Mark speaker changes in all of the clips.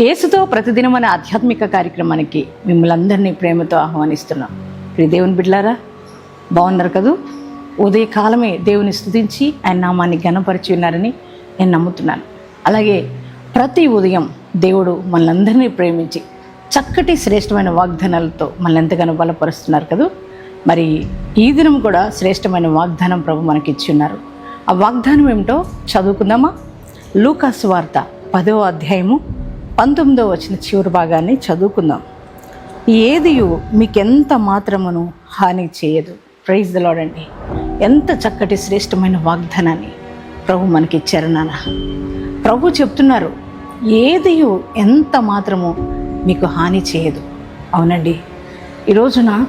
Speaker 1: యేసుతో ప్రతిదినం అనే ఆధ్యాత్మిక కార్యక్రమానికి మిమ్మల్ని అందరినీ ప్రేమతో ఆహ్వానిస్తున్నాం. ప్రియ దేవుని బిడ్లారా బాగున్నారు కదూ? ఉదయకాలమే దేవుని స్థుతించి ఆయన నామాన్ని ఘనపరిచి ఉన్నారని నేను నమ్ముతున్నాను. అలాగే ప్రతి ఉదయం దేవుడు మనల్ని ప్రేమించి చక్కటి శ్రేష్టమైన వాగ్దానాలతో మనల్ని ఎంతగానో బలపరుస్తున్నారు కదూ? మరి ఈ దినం కూడా శ్రేష్టమైన వాగ్దానం ప్రభు మనకి ఇచ్చి ఉన్నారు ఆ వాగ్దానం ఏమిటో చదువుకుందామా? లూకాస్ వార్త పదో అధ్యాయము పంతొమ్మిదో వచ్చిన చివరి భాగాన్ని చదువుకుందాం. ఏది మీకెంత మాత్రమును హాని చేయదు. ప్రైజ్ దలాడండి ఎంత చక్కటి శ్రేష్టమైన వాగ్దానాన్ని. ప్రభు మనకి ఇచ్చారు నాన్న. ప్రభు చెప్తున్నారు ఏదియు ఎంత మాత్రము మీకు హాని చేయదు. అవునండి. ఈరోజున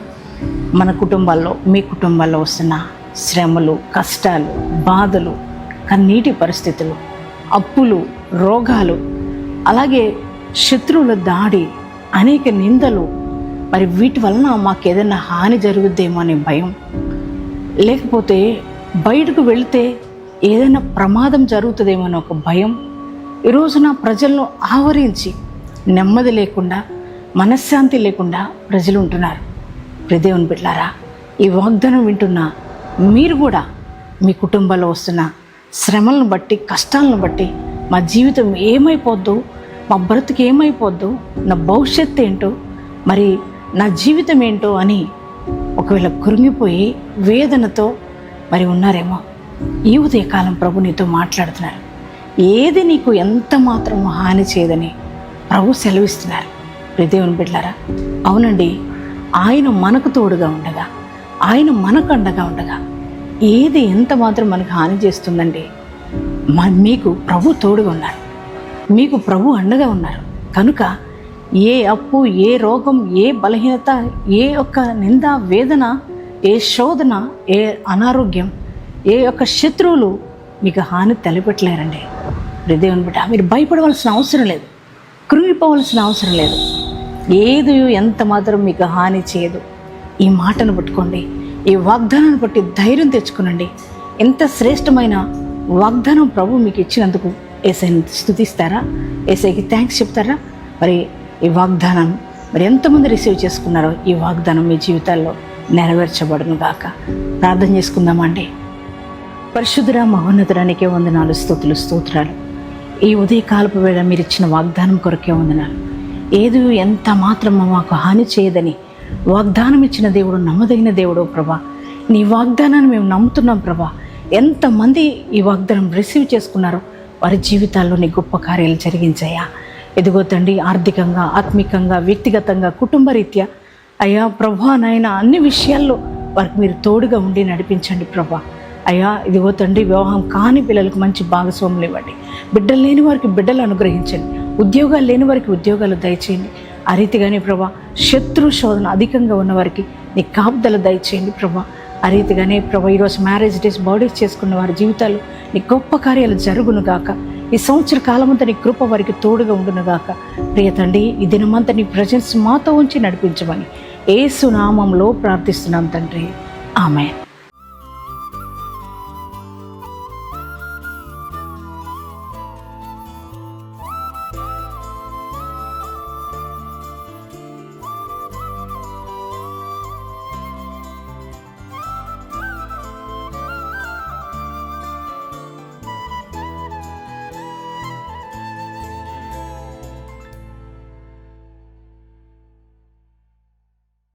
Speaker 1: మన కుటుంబాల్లో మీ కుటుంబాల్లో వస్తున్న శ్రమలు కష్టాలు బాధలు కన్నీటి పరిస్థితులు అప్పులు రోగాలు అలాగే శత్రువుల దాడి అనేక నిందలు మరి వీటి వలన మాకు ఏదైనా హాని జరుగుద్దేమో అనే భయం లేకపోతే బయటకు వెళితే ఏదైనా ప్రమాదం జరుగుతుందేమో ఒక భయం. ఈరోజు నా ప్రజలను ఆవరించి నెమ్మది లేకుండా మనశ్శాంతి లేకుండా ప్రజలు ఉంటున్నారు. ప్రదేవుని బిడ్డారా ఈ వాగ్దానం వింటున్న మీరు కూడా మీ కుటుంబంలో వస్తున్న శ్రమలను బట్టి కష్టాలను బట్టి మా జీవితం ఏమైపోద్దు మా బ్రతుకు ఏమైపోద్దు నా భవిష్యత్తు ఏంటో మరి నా జీవితం ఏంటో అని ఒకవేళ కురిమిపోయి వేదనతో మరి ఉన్నారేమో. ఈ ఉదయకాలం ప్రభు నీతో మాట్లాడుతున్నారు. ఏది నీకు ఎంత మాత్రం హాని చేయదని ప్రభు సెలవిస్తున్నారు. ప్రదేవుని బిడ్డారా అవునండి ఆయన మనకు తోడుగా ఉండగా ఆయన మనకు అండగా ఉండగా ఏది ఎంత మాత్రం మనకు హాని చేస్తుందండి మీకు ప్రభు తోడుగా ఉన్నారు. మీకు ప్రభు అండగా ఉన్నారు. కనుక ఏ అప్పు ఏ రోగం ఏ బలహీనత ఏ యొక్క నింద వేదన ఏ శోధన ఏ అనారోగ్యం ఏ యొక్క శత్రువులు మీకు హాని తలపెట్టలేరండి. హృదయం బిడ్డ మీరు భయపడవలసిన అవసరం లేదు. కృంగిపోవలసిన అవసరం లేదు. ఏది ఎంత మాత్రం మీకు హాని చేయదు. ఈ మాటను పట్టుకోండి. ఈ వాగ్దానాన్ని బట్టి ధైర్యం తెచ్చుకునండి. ఎంత శ్రేష్టమైన వాగ్దానం ప్రభు మీకు ఇచ్చినందుకు ఏసైని స్థుతిస్తారా ఏసైకి థ్యాంక్స్ చెప్తారా? మరి ఈ వాగ్దానం మరి ఎంతమంది రిసీవ్ చేసుకున్నారో ఈ వాగ్దానం మీ జీవితాల్లో నెరవేర్చబడును గాక. ప్రార్థన చేసుకుందామండి. పరిశుద్ధుర మహోన్నతురానికే వందనాలు స్తోతులు స్తోత్రాలు. ఈ ఉదయకాలపు వేళ మీరు ఇచ్చిన వాగ్దానం కొరకే వందనాలు. ఏది ఎంత మాత్రం మాకు హాని చేయదని వాగ్దానం ఇచ్చిన దేవుడు నమ్మదగిన దేవుడు ప్రభా. నీ వాగ్దానాన్ని మేము నమ్ముతున్నాం ప్రభా. ఎంతమంది ఈ వాగ్దానం రిసీవ్ చేసుకున్నారో వారి జీవితాల్లో నీ గొప్ప కార్యాలు జరిగించాయా. ఎదుగో తండ్రి ఆర్థికంగా ఆత్మికంగా వ్యక్తిగతంగా కుటుంబ రీత్యా అయ్యా ప్రభా నాయన అన్ని విషయాల్లో వారికి మీరు తోడుగా ఉండి నడిపించండి ప్రభా. అయ్యా ఇదిగో తండ్రి వివాహం కాని పిల్లలకు మంచి భాగస్వాములు ఇవ్వండి. బిడ్డలు లేని వారికి బిడ్డలు అనుగ్రహించండి. ఉద్యోగాలు లేని వారికి ఉద్యోగాలు దయచేయండి. ఆ రీతిగానే ప్రభా శత్రు శోధన అధికంగా ఉన్న వారికి నీ కాపుదల దయచేయండి ప్రభా. ఆ రీతిగానే ప్రభా ఈరోజు మ్యారేజ్ డేస్ బాడీస్ చేసుకున్న వారి జీవితాలు నీ గొప్ప కార్యాలు జరుగును గాక. ఈ సంవత్సర కాలమంతా నీ కృప వారికి తోడుగా ఉండును గాక. ప్రియ తండ్రి ఈ దినమంతా నీ ప్రజెన్స్ మాతో ఉంచి నడిపించమని ఏసునామంలో ప్రార్థిస్తున్నాం తండ్రి. ఆమె